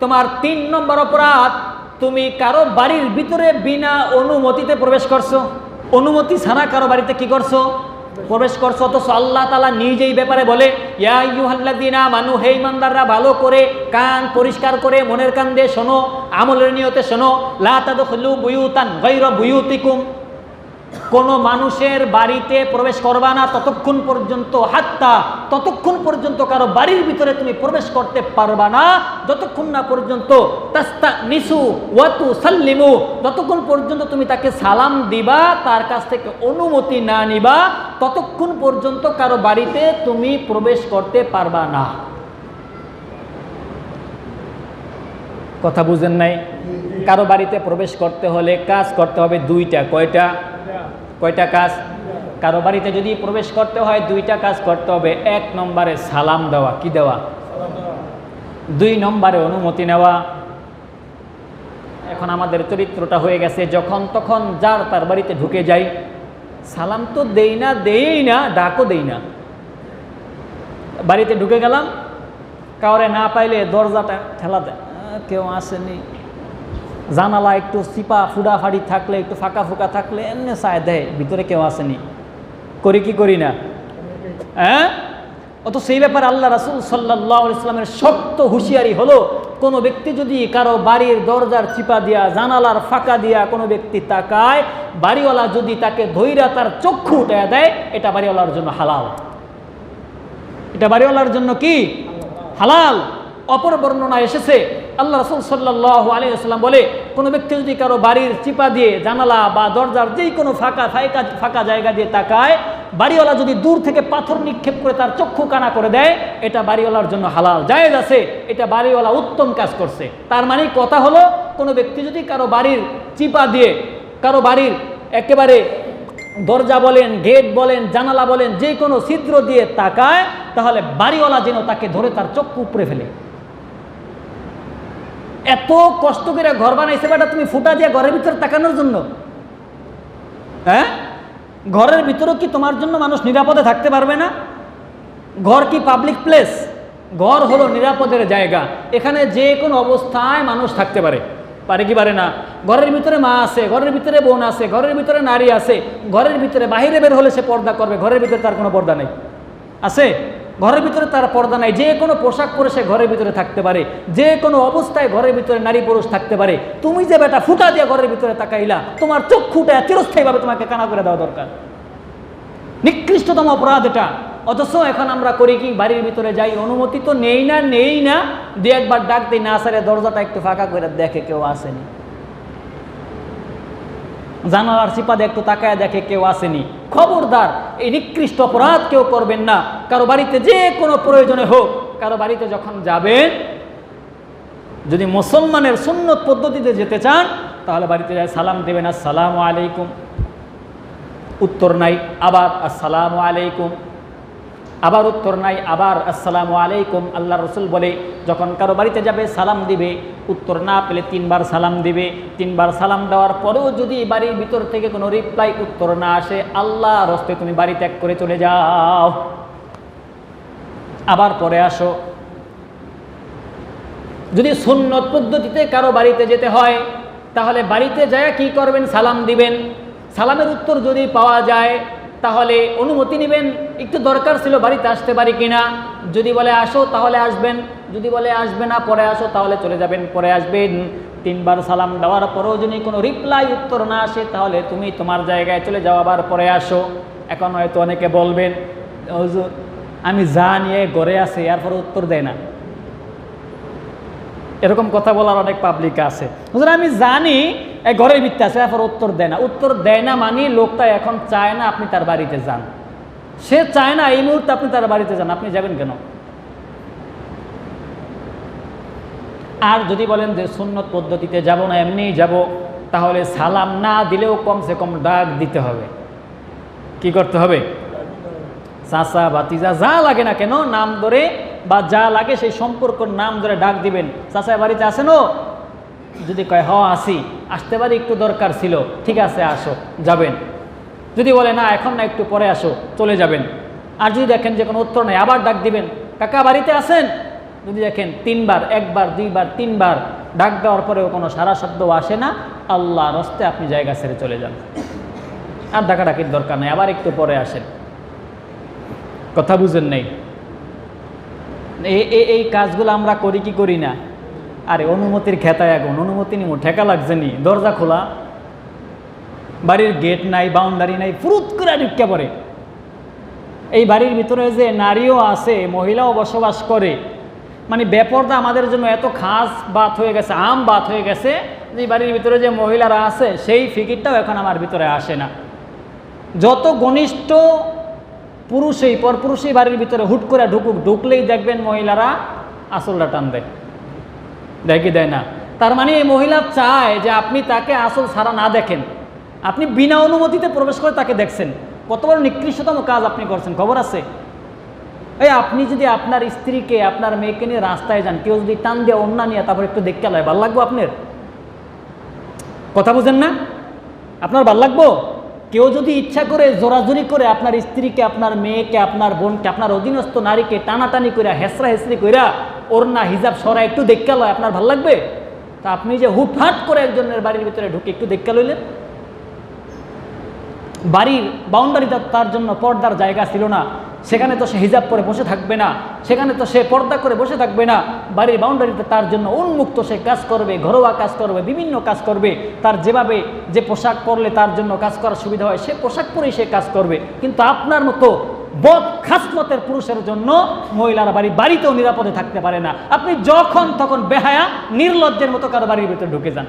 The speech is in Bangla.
তোমার তিন নম্বর অপরাধ, তুমি কারও বাড়ির ভিতরে বিনা অনুমতিতে প্রবেশ করছ। অনুমতি ছাড়া কারও বাড়িতে কি করছ? প্রবেশ করছ, অথচ আল্লাহ তালা নিজেই ব্যাপারে বলে ইউহাল্লাদিনা মানু হে ইমানদাররা, ভালো করে কান পরিষ্কার করে মনের কান দিয়ে শোনো, আমলের নিয়তে শোনো, লা তাদখুলু বুয়ুতান গায়রা বুয়ুতিকুম। কোনো মানুষের বাড়িতে প্রবেশ করবা না ততক্ষণ পর্যন্ত, হাত্তা ততক্ষণ পর্যন্ত কারও বাড়ির ভিতরে তুমি প্রবেশ করতে পারবা না। যতক্ষণ না পর্যন্ত তাস্তা নিসু ওয়াতু সাল্লিমু যতক্ষণ পর্যন্ত তুমি তাকে সালাম দিবা, তার কাছ থেকে অনুমতি না নিবা, ততক্ষণ পর্যন্ত কারও বাড়িতে তুমি প্রবেশ করতে পারবা না। কথা বুঝেন নাই? কারও বাড়িতে প্রবেশ করতে হলে কাজ করতে হবে দুইটা, কয়টা? কয়টা কাজ? কারও বাড়িতে যদি প্রবেশ করতে হয়, দুইটা কাজ করতে হবে। এক নম্বরে সালাম দেওয়া, কি দেওয়া? দুই নম্বরে অনুমতি নেওয়া। এখন আমাদের চরিত্রটা হয়ে গেছে, যখন তখন যার তার বাড়িতে ঢুকে যাই। সালাম তো দেই না দেই না, ডাকও দেই না। বাড়িতে ঢুকে গেলাম, কাউরে না পাইলে দরজাটা ঠেলা দেয়। কেউ আসেনি। জানালা একটু চিপা ফুডাফাড়ি থাকলে, একটু ফাঁকা ফুকা থাকলে এমনি চায় দেয় ভিতরে কেউ আসেনি। করি কি করি না? হ্যাঁ? অত সেই ব্যাপারে আল্লাহ রাসুল সাল্লাহ ইসলামের শক্ত হুঁশিয়ারি হলো, কোনো ব্যক্তি যদি কারও বাড়ির দরজার চিপা দিয়া, জানালার ফাঁকা দিয়া কোনো ব্যক্তি তাকায়, বাড়িওয়ালা যদি তাকে ধৈরা তার চক্ষু উঠে দেয়, এটা বাড়িওয়ালার জন্য হালাল। এটা বাড়িওয়ালার জন্য কি? হালাল। অপর বর্ণনা এসেছে আল্লাহ রসুল সাল্লাহ আলী আসসালাম বলে, কোনো ব্যক্তি যদি কারও বাড়ির চিপা দিয়ে জানালা বা দরজার যেই কোনো ফাঁকা ফাঁকা ফাঁকা জায়গা দিয়ে তাকায়, বাড়িওয়ালা যদি দূর থেকে পাথর নিক্ষেপ করে তার চক্ষু কানা করে দেয়, এটা বাড়িওয়ালার জন্য হালাল। জায়েজ আছে, এটা বাড়িওয়ালা উত্তম কাজ করছে। তার মানে কথা হলো, কোনো ব্যক্তি যদি কারও বাড়ির চিপা দিয়ে, কারও বাড়ির একেবারে দরজা বলেন, গেট বলেন, জানালা বলেন যে কোনো ছিদ্র দিয়ে তাকায়, তাহলে বাড়িওয়ালা যেন তাকে ধরে তার চক্ষু উপরে ফেলে। এত কষ্ট করে ঘর বানাইছে বেটা, তুমি ফুটা দিয়ে ঘরের ভিতরে তাকানোর জন্য। হ্যাঁ? ঘরের ভিতরে কি তোমার জন্য মানুষ নিরাপদে থাকতে পারবে না? ঘর কি পাবলিক প্লেস ঘর হলো নিরাপদের জায়গা। এখানে যে কোনো অবস্থায় মানুষ থাকতে পারে। পারে কি পারে না? ঘরের ভিতরে মা আছে, ঘরের ভিতরে বোন আছে, ঘরের ভিতরে নারী আছে, ঘরের ভিতরে বাহিরে বের হলে সে পর্দা করবে, ঘরের ভিতরে তার কোনো পর্দা নেই। আছে? ঘরের ভিতরে তার পর্দা নাই। যে কোনো পোশাক পরে সে ঘরের ভিতরে থাকতে পারে। যে কোনো অবস্থায় ঘরের ভিতরে নারী পুরুষ থাকতে পারে। তুমি যে বেটা ফুটা দিয়ে ঘরের ভিতরে তাকাইলা, তোমার চক্ষুটা চিরস্থায়ীভাবে তোমাকে কানা করে দেওয়া দরকার। নিকৃষ্টতম অপরাধ এটা। অথচ এখন আমরা করি কি, বাড়ির ভিতরে যাই, অনুমতি তো নেই না নেই না। দু একবার ডাক দিই, না সারে দরজাটা একটু ফাঁকা করে দেখে কেউ আসেনি। জানালার সিপাদে একটু তাকায় দেখে কেউ আসেনি। খবরদার, এই নিকৃষ্ট অপরাধ কেউ করবেন না। কারও বাড়িতে যে কোনো প্রয়োজনে হোক, কারও বাড়িতে যখন যাবেন, যদি মুসলমানের সুন্নত পদ্ধতিতে যেতে চান, তাহলে বাড়িতে যায়, সালাম দেবেন, আসসালামু আলাইকুম। উত্তর নাই, আবার, আসসালামু আলাইকুম। আবার উত্তর নাই, আবার আসসালামু আলাইকুম আল্লাহ রসুল বলে, যখন কারও বাড়িতে যাবে, সালাম দিবে, উত্তর না পেলে তিনবার সালাম দিবে। তিনবার সালাম দেওয়ার পরেও যদি বাড়ির ভিতর থেকে কোনো রিপ্লাই উত্তর না আসে আল্লাহ রস্তে তুমি বাড়ি ত্যাগ করে চলে যাও। আবার পরে আসো। যদি সুন্নত পদ্ধতিতে কারও বাড়িতে যেতে হয়, তাহলে বাড়িতে যায় কি করবেন? সালাম দিবেন। সালামের উত্তর যদি পাওয়া যায় তাহলে অনুমতি নেবেন, একটু দরকার ছিল বাড়িতে আসতে পারি কিনা। যদি বলে আসো তাহলে আসবেন, যদি বলে আসবে না, পরে আসো তাহলে চলে যাবেন, পরে আসবেন। তিনবার সালাম দেওয়ার পরেও যদি কোনো রিপ্লাই উত্তর না আসে, তাহলে তুমি তোমার জায়গায় চলে যাও আবার পরে আসো। এখন হয়তো অনেকে বলবেন আমি যা নিয়ে গড়ে আছে এরপরে উত্তর দেয় না। এরকম কথা বলার অনেক পাবলিক আছে। হুজুর, আমি জানি এই ঘরের ভিত্তি আছে, এরপর উত্তর দেয় না। উত্তর দেয় না মানে লোকটা এখন চায় না আপনি তার বাড়িতে যান। সে চায় না এই মুহূর্তে আপনি তার বাড়িতে যান, আপনি যাবেন কেন? আর যদি বলেন যে সুন্নত পদ্ধতিতে যাব না, এমনিই যাব, তাহলে সালাম না দিলেও কমসে কম ডাক দিতে হবে। কি করতে হবে? চাচা বাতিজা যা লাগে না কেন, নাম ধরে বা যা লাগে সেই সম্পর্ক নাম ধরে ডাক দিবেন। চাচা বাড়িতে আসেন যদি কয়, হ, আসি। আসতে পারি একটু দরকার ছিল। ঠিক আছে, আসো। যাবেন। যদি বলে, না, এখন না, একটু পরে আসো। চলে যাবেন। আর যদি দেখেন যে কোনো উত্তর নেই, আবার ডাক দিবেন, কাকা, বাড়িতে আসেন যদি দেখেন তিনবার, একবার, দুইবার, তিনবার ডাক দেওয়ার পরেও কোনো সারা শব্দ আসে না আল্লাহ রস্তে আপনি জায়গা ছেড়ে চলে যান। আর ডাকাডাকির দরকার নেই, আবার একটু পরে আসেন। কথা বুঝেন নেই? এই- কাজগুলো আমরা করি কি করি না? আরে অনুমতির খেতায় এখন অনুমতি নিমো, ঠেকা লাগছে নি, দরজা খোলা। বাড়ির গেট নাই, বাউন্ডারি নাই, ফুরুত করে ঢুকে পড়ে। এই বাড়ির ভিতরে যে নারীও আছে, মহিলাও বসবাস করে মানে বেপর্দা আমাদের জন্য এত খাস বাত হয়ে গেছে, আম বাত হয়ে গেছে, যে বাড়ির ভিতরে যে মহিলারা আছে, সেই ফিকিরটাও এখন আমার ভিতরে আসে না। যত ঘনিষ্ঠ পুরুষই, পরপুরুষই বাড়ির ভিতরে হুট করে ঢুকুক, ঢুকলেই দেখবেন মহিলারা আসলটা টান দেয় কি দেয় না। তার মানে এই মহিলা চায় যে আপনি তাকে আসল ছাড়া না দেখেন। আপনি বিনা অনুমতিতে প্রবেশ করে তাকে দেখছেন। কত বড় নিকৃষ্টতম কাজ আপনি করছেন, খবর আছে? এই আপনি যদি আপনার স্ত্রীকে, আপনার মেয়েকে নিয়ে রাস্তায় যান, কেউ যদি টান দিয়ে অন্য নিয়ে তারপর একটু দেখতে লয়, ভালো লাগবো আপনার? কথা বুঝেন না? আপনার ভালো লাগবো? কেউ যদি ইচ্ছা করে জোরাজুরি করে আপনার স্ত্রীকে, আপনার মেয়েকে, আপনার বোনকে, আপনার অধীনস্থ নারীকে টানাটানি করে হেসরা হেসরি কইরা ওর না হিজাব সরা একটু দেখতে লয়, আপনার ভালো লাগবে? তা আপনি যে হুটহাট করে একজনের বাড়ির ভিতরে ঢুকে একটু দেখতে লইলেন। বাড়ির বাউন্ডারিতে তার জন্য পর্দার জায়গা ছিল না। সেখানে তো সে হিজাব পরে বসে থাকবে না। সেখানে তো সে পর্দা করে বসে থাকবে না। বাড়ির বাউন্ডারিতে তার জন্য উন্মুক্ত, সে কাজ করবে, ঘরোয়া কাজ করবে, বিভিন্ন কাজ করবে। তার যেভাবে যে পোশাক পরলে তার জন্য কাজ করার সুবিধা হয়, সে পোশাক পরেই সে কাজ করবে। কিন্তু আপনার মতো বদ খাসমতের পুরুষের জন্য মহিলারা বাড়ি, বাড়িতেও নিরাপদে থাকতে পারে না। আপনি যখন তখন বেহায়া, নির্লজ্জের মতো কারও বাড়ির ভিতরে ঢুকে যান।